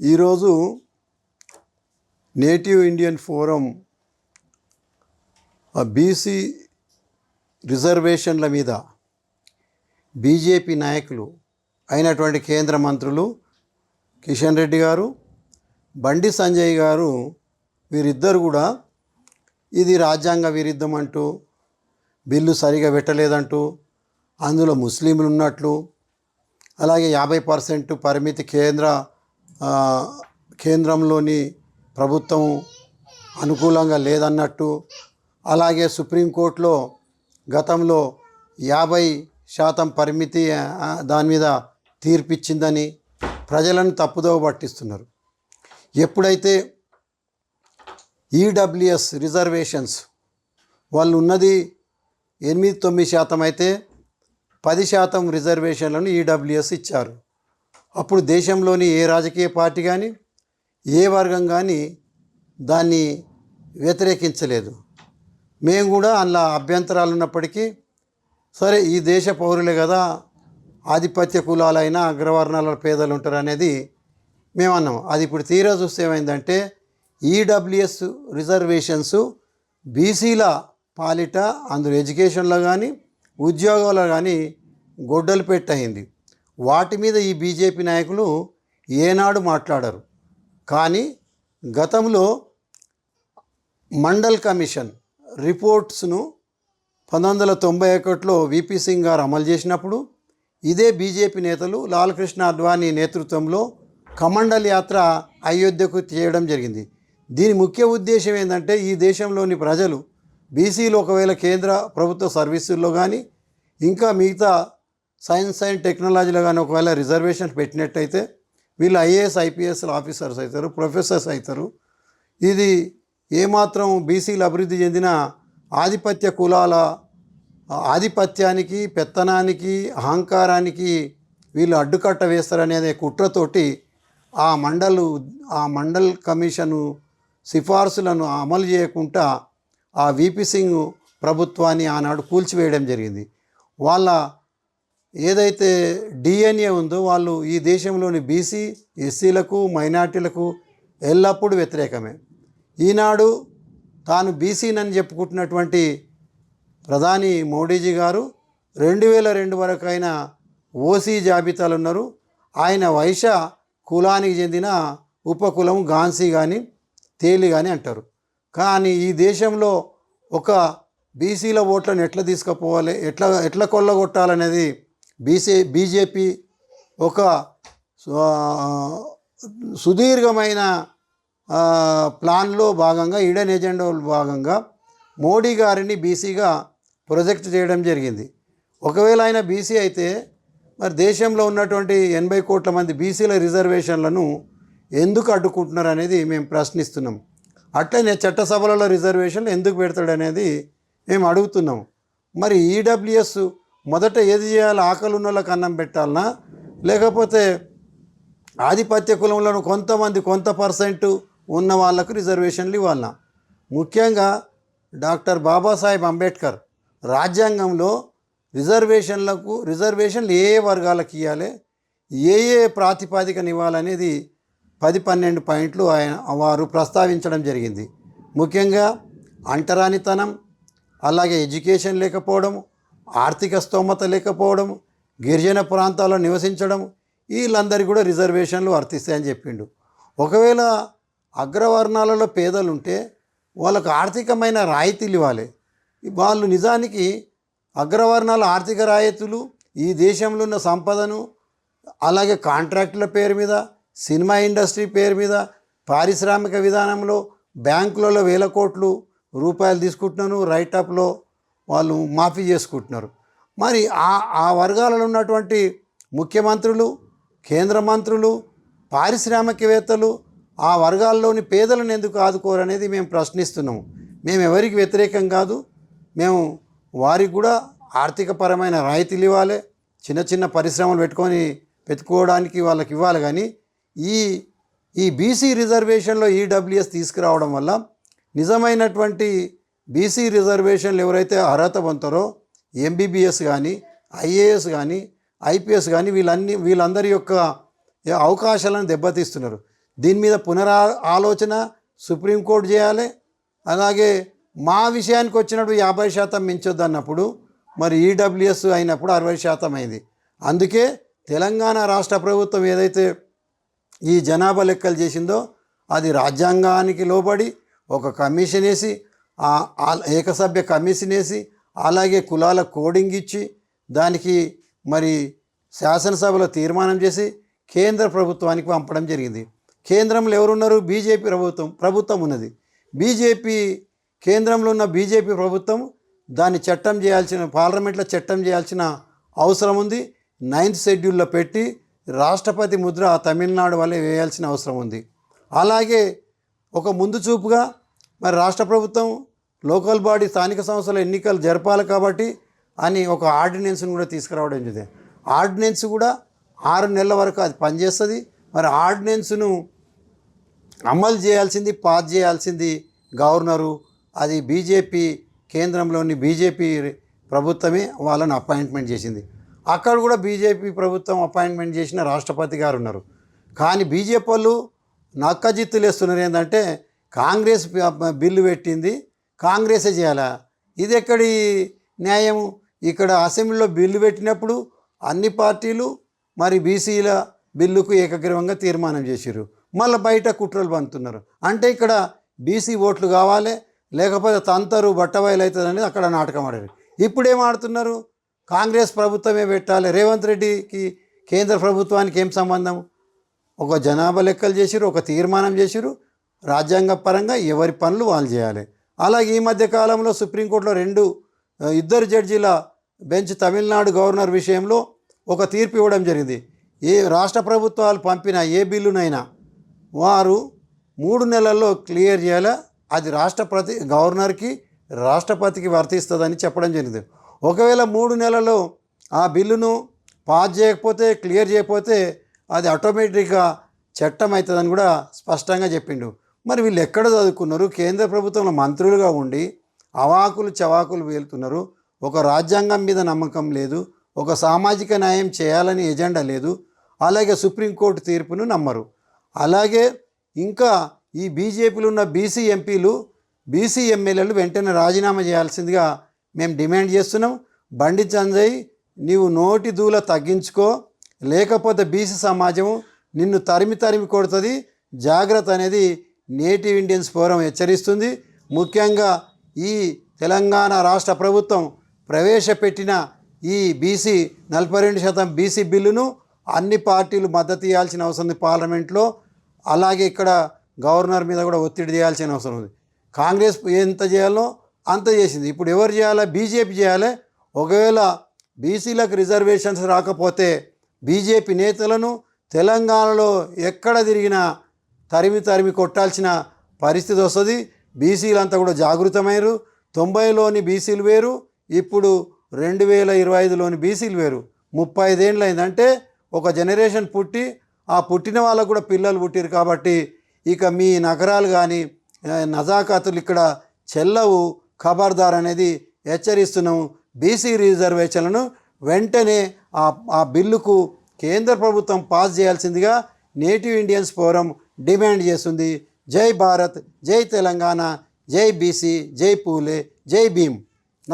ఈరోజు native Indian forum BC రిజర్వేషన్ల మీద బీజేపీ నాయకులు అయినటువంటి కేంద్ర మంత్రులు కిషన్ రెడ్డి గారు బండి సంజయ్ గారు వీరిద్దరు కూడా ఇది రాజ్యాంగ విరుద్ధం అంటూ బిల్లు సరిగా పెట్టలేదంటూ అందులో ముస్లింలు ఉన్నట్లు అలాగే యాభై పర్సెంట్ పరిమితి కేంద్ర కేంద్రంలోని ప్రభుత్వం అనుకూలంగా లేదన్నట్టు అలాగే సుప్రీంకోర్టులో గతంలో యాభై శాతం పరిమితి దాని మీద తీర్పిచ్చిందని ప్రజలను తప్పుదోవ పట్టిస్తున్నారు. ఎప్పుడైతే ఈడబ్ల్యూఎస్ రిజర్వేషన్స్ వాళ్ళు ఉన్నది ఎనిమిది తొమ్మిది శాతం అయితే పది శాతం రిజర్వేషన్లను ఈడబ్ల్యూఎస్ ఇచ్చారు. అప్పుడు దేశంలోని ఏ రాజకీయ పార్టీ కానీ ఏ వర్గం కానీ దాన్ని వ్యతిరేకించలేదు. మేము కూడా అందులో అభ్యంతరాలు ఉన్నప్పటికీ సరే ఈ దేశ పౌరులే కదా ఆధిపత్య కులాలైన అగ్రవర్ణాల పేదలు ఉంటారు అనేది మేము అన్నాం. అది ఇప్పుడు తీరా చూస్తే ఏమైందంటే ఈడబ్ల్యూఎస్ రిజర్వేషన్స్ బీసీల పాలిట అందులో ఎడ్యుకేషన్లో కానీ ఉద్యోగాల్లో కానీ గొడ్డలు పెట్టయింది. వాటి మీద ఈ బీజేపీ నాయకులు ఏనాడు మాట్లాడరు. కానీ గతంలో మండల్ కమిషన్ రిపోర్ట్స్ను పంతొమ్మిది వందల తొంభై ఒకటిలో విపి సింగ్ గారు అమలు చేసినప్పుడు ఇదే బీజేపీ నేతలు లాలకృష్ణ అద్వానీ నేతృత్వంలో కమండల్ యాత్ర అయోధ్యకు చేయడం జరిగింది. దీని ముఖ్య ఉద్దేశం ఏంటంటే ఈ దేశంలోని ప్రజలు బీసీలు ఒకవేళ కేంద్ర ప్రభుత్వ సర్వీసుల్లో కానీ ఇంకా మిగతా సైన్స్ అండ్ టెక్నాలజీలో కానీ ఒకవేళ రిజర్వేషన్ పెట్టినట్టయితే వీళ్ళు ఐఏఎస్ ఐపీఎస్ ఆఫీసర్స్ అవుతారు ప్రొఫెసర్స్ అవుతారు. ఇది ఏమాత్రం బీసీలు అభివృద్ధి చెందిన ఆధిపత్య కులాల ఆధిపత్యానికి పెత్తనానికి అహంకారానికి వీళ్ళు అడ్డుకట్ట వేస్తారనేదే కుట్రతోటి ఆ మండలు ఆ మండల్ కమిషను సిఫార్సులను అమలు చేయకుండా ఆ విపి సింగ్ ప్రభుత్వాన్ని ఆనాడు కూల్చివేయడం జరిగింది. వాళ్ళ ఏదైతే డిఎన్ఏ ఉందో వాళ్ళు ఈ దేశంలోని బీసీ ఎస్సీలకు మైనార్టీలకు ఎల్లప్పుడూ వ్యతిరేకమే. ఈనాడు తాను బీసీనని చెప్పుకుంటున్నటువంటి ప్రధాని మోడీజీ గారు రెండు వేల రెండు వరకు అయిన ఓసీ జాబితాలు ఉన్నారు ఆయన వైశ కులానికి చెందిన ఉపకులం గాన్సీ కానీ తేలి కానీ అంటారు. కానీ ఈ దేశంలో ఒక బీసీల ఓట్లను ఎట్లా తీసుకుపోవాలి ఎట్లా ఎట్లా కొల్లగొట్టాలనేది బీసీ బీజేపీ ఒక సుదీర్ఘమైన ప్లాన్లో భాగంగా ఈడెన్ ఎజెండాలో భాగంగా మోడీ గారిని బీసీగా ప్రొజెక్ట్ చేయడం జరిగింది. ఒకవేళ ఆయన బీసీ అయితే మరి దేశంలో ఉన్నటువంటి ఎనభై కోట్ల మంది బీసీల రిజర్వేషన్లను ఎందుకు అడ్డుకుంటున్నారు అనేది మేము ప్రశ్నిస్తున్నాం. అట్లనే చట్టసభలలో రిజర్వేషన్లు ఎందుకు పెడతాడు అనేది మేము అడుగుతున్నాం. మరి ఈడబ్ల్యూఎస్ మొదట ఏది చేయాలి? ఆకలి ఉన్న వాళ్ళకి అన్నం పెట్టాలనా? లేకపోతే ఆధిపత్య కులంలో కొంతమంది కొంత పర్సెంట్ ఉన్న వాళ్ళకు రిజర్వేషన్లు ఇవ్వాలనా? ముఖ్యంగా డాక్టర్ బాబాసాహెబ్ అంబేద్కర్ రాజ్యాంగంలో రిజర్వేషన్లకు రిజర్వేషన్లు ఏ ఏ వర్గాలకు ఇవ్వాలి? ఏ ఏ ప్రాతిపాదికను ఇవ్వాలనేది పది పన్నెండు పాయింట్లు ఆయన వారు ప్రస్తావించడం జరిగింది. ముఖ్యంగా అంటరానితనం అలాగే ఎడ్యుకేషన్ లేకపోవడం ఆర్థిక స్తోమత లేకపోవడం గిరిజన ప్రాంతాల్లో నివసించడం వీళ్ళందరికీ కూడా రిజర్వేషన్లు వర్తిస్తాయని చెప్పిండు. ఒకవేళ అగ్రవర్ణాలలో పేదలు ఉంటే వాళ్ళకు ఆర్థికమైన రాయితీలు ఇవ్వాలి. వాళ్ళు నిజానికి అగ్రవర్ణాల ఆర్థిక రాయితీలు ఈ దేశంలో ఉన్న సంపదను అలాగే కాంట్రాక్టుల పేరు మీద సినిమా ఇండస్ట్రీ పేరు మీద పారిశ్రామిక విధానంలో బ్యాంకులలో వేల కోట్లు రూపాయలు తీసుకుంటున్నాను రైటప్లో వాళ్ళు మాఫీ చేసుకుంటున్నారు. మరి ఆ ఆ వర్గాలలో ఉన్నటువంటి ముఖ్యమంత్రులు కేంద్ర మంత్రులు పారిశ్రామికవేత్తలు ఆ వర్గాల్లోని పేదలను ఎందుకు ఆదుకోరు అనేది మేము ప్రశ్నిస్తున్నాము. మేము ఎవరికి వ్యతిరేకం కాదు. మేము వారికి కూడా ఆర్థికపరమైన రాయితీలు ఇవ్వాలి. చిన్న చిన్న పరిశ్రమలు పెట్టుకొని పెట్టుకోవడానికి వాళ్ళకి ఇవ్వాలి కానీ ఈ ఈ బీసీ రిజర్వేషన్లో ఈడబ్ల్యూఎస్ తీసుకురావడం వల్ల నిజమైనటువంటి బీసీ రిజర్వేషన్లు ఎవరైతే అర్హత పొందుతారో ఎంబీబీఎస్ కానీ ఐఏఎస్ కానీ ఐపీఎస్ కానీ వీళ్ళన్ని వీళ్ళందరి యొక్క అవకాశాలను దెబ్బతీస్తున్నారు. దీని మీద పునరా ఆలోచన సుప్రీంకోర్టు చేయాలి. అలాగే మా విషయానికి వచ్చినప్పుడు యాభై శాతం మించొద్దు అన్నప్పుడు మరి ఈడబ్ల్యూఎస్ అయినప్పుడు అరవై శాతం అయింది. అందుకే తెలంగాణ రాష్ట్ర ప్రభుత్వం ఏదైతే ఈ జనాభా లెక్కలు చేసిందో అది రాజ్యాంగానికి లోబడి ఒక కమిషన్ వేసి ఏకసభ్య కమిషన్ వేసి అలాగే కులాల కోడింగ్ ఇచ్చి దానికి మరి శాసనసభలో తీర్మానం చేసి కేంద్ర ప్రభుత్వానికి పంపడం జరిగింది. కేంద్రంలో ఎవరున్నారు? బీజేపీ ప్రభుత్వం ప్రభుత్వం ఉన్నది. బీజేపీ కేంద్రంలో ఉన్న బీజేపీ ప్రభుత్వం దాన్ని చట్టం చేయాల్సిన పార్లమెంట్లో చట్టం చేయాల్సిన అవసరం ఉంది. నైన్త్ షెడ్యూల్లో పెట్టి రాష్ట్రపతి ముద్ర ఆ తమిళనాడు వల్లే వేయాల్సిన అవసరం ఉంది. అలాగే ఒక ముందు చూపుగా మరి రాష్ట్ర ప్రభుత్వం లోకల్ బాడీ స్థానిక సంస్థల ఎన్నికలు జరపాలి కాబట్టి అని ఒక ఆర్డినెన్స్ను కూడా తీసుకురావడం జరిగింది. ఆర్డినెన్స్ కూడా ఆరు నెలల వరకు అది పనిచేస్తుంది. మరి ఆర్డినెన్స్ను అమలు చేయాల్సింది పాస్ చేయాల్సింది గవర్నరు. అది బీజేపీ కేంద్రంలోని బీజేపీ ప్రభుత్వమే వాళ్ళని అపాయింట్మెంట్ చేసింది. అక్కడ కూడా బీజేపీ ప్రభుత్వం అపాయింట్మెంట్ చేసిన రాష్ట్రపతి గారు ఉన్నారు. కానీ బీజేపీ వాళ్ళు నక్కజిత్తులు వేస్తున్నారు ఏంటంటే కాంగ్రెస్ బిల్లు పెట్టింది. కాంగ్రెసే చేయాలా? ఇది ఎక్కడి న్యాయం ఇక్కడ అసెంబ్లీలో బిల్లు పెట్టినప్పుడు అన్ని పార్టీలు మరి బీసీల బిల్లుకు ఏకగ్రీవంగా తీర్మానం చేశారు మళ్ళీ బయట కుట్రలు పంతున్నారు. అంటే ఇక్కడ బీసీ ఓట్లు కావాలి లేకపోతే తంతరు బట్టబయలు అవుతుంది అనేది అక్కడ నాటకం ఆడారు. ఇప్పుడు ఏం ఆడుతున్నారు? కాంగ్రెస్ ప్రభుత్వమే పెట్టాలి. రేవంత్ రెడ్డికి కేంద్ర ప్రభుత్వానికి ఏం సంబంధం? ఒక జనాభా లెక్కలు చేసిరు ఒక తీర్మానం చేసిరు రాజ్యాంగ పరంగా ఎవరి పనులు వాళ్ళు చేయాలి. అలాగే ఈ మధ్య కాలంలో సుప్రీంకోర్టులో రెండు ఇద్దరు జడ్జీల బెంచ్ తమిళనాడు గవర్నర్ విషయంలో ఒక తీర్పు ఇవ్వడం జరిగింది. ఏ రాష్ట్ర ప్రభుత్వాలు పంపిన ఏ బిల్లునైనా వారు మూడు నెలల్లో క్లియర్ చేయాలా? అది రాష్ట్రపతి గవర్నర్కి రాష్ట్రపతికి వర్తిస్తుందని చెప్పడం జరిగింది. ఒకవేళ మూడు నెలల్లో ఆ బిల్లును పాస్ చేయకపోతే క్లియర్ చేయకపోతే అది ఆటోమేటిక్గా చట్టం అవుతుందని కూడా స్పష్టంగా చెప్పిండు. మరి వీళ్ళు ఎక్కడ చదువుకున్నారు? కేంద్ర ప్రభుత్వంలో మంత్రులుగా ఉండి అవాకులు చవాకులు వేలుతున్నారు. ఒక రాజ్యాంగం మీద నమ్మకం లేదు. ఒక సామాజిక న్యాయం చేయాలని ఎజెండా లేదు. అలాగే సుప్రీంకోర్టు తీర్పును నమ్మరు. అలాగే ఇంకా ఈ బీజేపీలో ఉన్న బీసీ ఎంపీలు బీసీ ఎమ్మెల్యేలు వెంటనే రాజీనామా చేయాల్సిందిగా మేము డిమాండ్ చేస్తున్నాం. బండి సంజయ్ నీవు నోటి దూల తగ్గించుకో. లేకపోతే బీసీ సమాజం నిన్ను తరిమి తరిమి కొడుతుంది. జాగ్రత్త అనేది నేటివ్ ఇండియన్స్ ఫోరం హెచ్చరిస్తుంది. ముఖ్యంగా ఈ తెలంగాణ రాష్ట్ర ప్రభుత్వం ప్రవేశపెట్టిన ఈ బీసీ నలభై రెండు శాతం బీసీ బిల్లును అన్ని పార్టీలు మద్దతు ఇవ్వాల్సిన అవసరం ఉంది పార్లమెంట్లో. అలాగే ఇక్కడ గవర్నర్ మీద కూడా ఒత్తిడి చేయాల్సిన అవసరం ఉంది. కాంగ్రెస్ ఎంత చేయాలో అంత చేసింది. ఇప్పుడు ఎవరు చేయాలా? బీజేపీ చేయాలి. ఒకవేళ బీసీలకు రిజర్వేషన్స్ రాకపోతే బీజేపీ నేతలను తెలంగాణలో ఎక్కడ తిరిగినా తరిమి తరిమి కొట్టాల్సిన పరిస్థితి వస్తుంది. బీసీలంతా కూడా జాగృతమయ్యారు. తొంభైలోని బీసీలు వేరు. ఇప్పుడు రెండు వేల ఇరవై ఐదులోని బీసీలు వేరు. ముప్పై ఐదేళ్ళు అయిందంటే ఒక జనరేషన్ పుట్టి ఆ పుట్టిన వాళ్ళకు కూడా పిల్లలు పుట్టిరు కాబట్టి ఇక మీ నగరాలు కానీ నజాకతులు ఇక్కడ చెల్లవు. ఖబర్దార్ అనేది హెచ్చరిస్తున్నాము. బీసీ రిజర్వేషన్లను వెంటనే ఆ బిల్లుకు కేంద్ర ప్రభుత్వం పాస్ చేయాల్సిందిగా నేటివ్ ఇండియన్స్ ఫోరం డిమాండ్ చేస్తుంది. జై భారత్ జై తెలంగాణ జై బీసీ జై పూలే జై భీమ్.